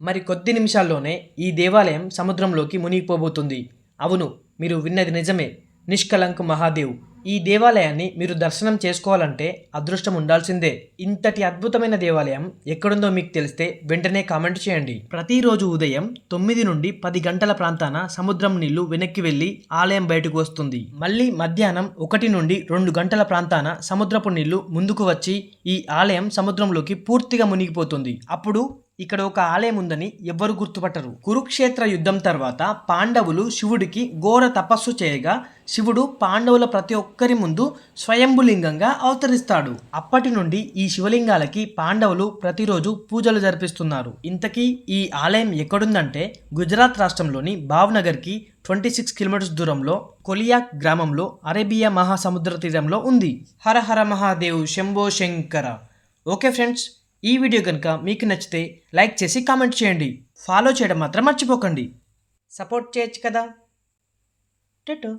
మరి కొద్ది నిమిషాల్లోనే ఈ దేవాలయం సముద్రంలోకి మునిగిపోబోతుంది. అవును మీరు విన్నది నిజమే. నిష్కలంక్ మహాదేవ్. ఈ దేవాలయాన్ని మీరు దర్శనం చేసుకోవాలంటే అదృష్టం ఉండాల్సిందే. ఇంతటి అద్భుతమైన దేవాలయం ఎక్కడుందో మీకు తెలిస్తే వెంటనే కామెంట్ చేయండి. ప్రతిరోజు ఉదయం తొమ్మిది నుండి పది గంటల ప్రాంతాన సముద్రం నీళ్ళు వెనక్కి వెళ్ళి ఆలయం బయటకు వస్తుంది. మళ్ళీ మధ్యాహ్నం ఒకటి నుండి రెండు గంటల ప్రాంతాన సముద్రపు నీళ్ళు ముందుకు వచ్చి ఈ ఆలయం సముద్రంలోకి పూర్తిగా మునిగిపోతుంది. అప్పుడు ఇక్కడ ఒక ఆలయం ఉందని ఎవ్వరు గుర్తుపట్టరు. కురుక్షేత్ర యుద్ధం తర్వాత పాండవులు శివుడికి ఘోర తపస్సు చేయగా శివుడు పాండవుల ప్రతి ఒక్కరి ముందు స్వయంభులింగంగా అవతరిస్తాడు. అప్పటి నుండి ఈ శివలింగాలకి పాండవులు ప్రతిరోజు పూజలు జరిపిస్తున్నారు. ఇంతకీ ఈ ఆలయం ఎక్కడుందంటే గుజరాత్ రాష్ట్రంలోని భావ్నగర్కి ట్వంటీ సిక్స్ కిలోమీటర్స్ దూరంలో కొలియాక్ గ్రామంలో అరేబియా మహాసముద్ర తీరంలో ఉంది. హర హర మహాదేవ్ శంభో శంకర. ఓకే ఫ్రెండ్స్ ఈ వీడియో కనుక మీకు నచ్చితే లైక్ చేసి కామెంట్ చేయండి. ఫాలో చేయడం మాత్రం మర్చిపోకండి. సపోర్ట్ చేయొచ్చు కదా. టెటో.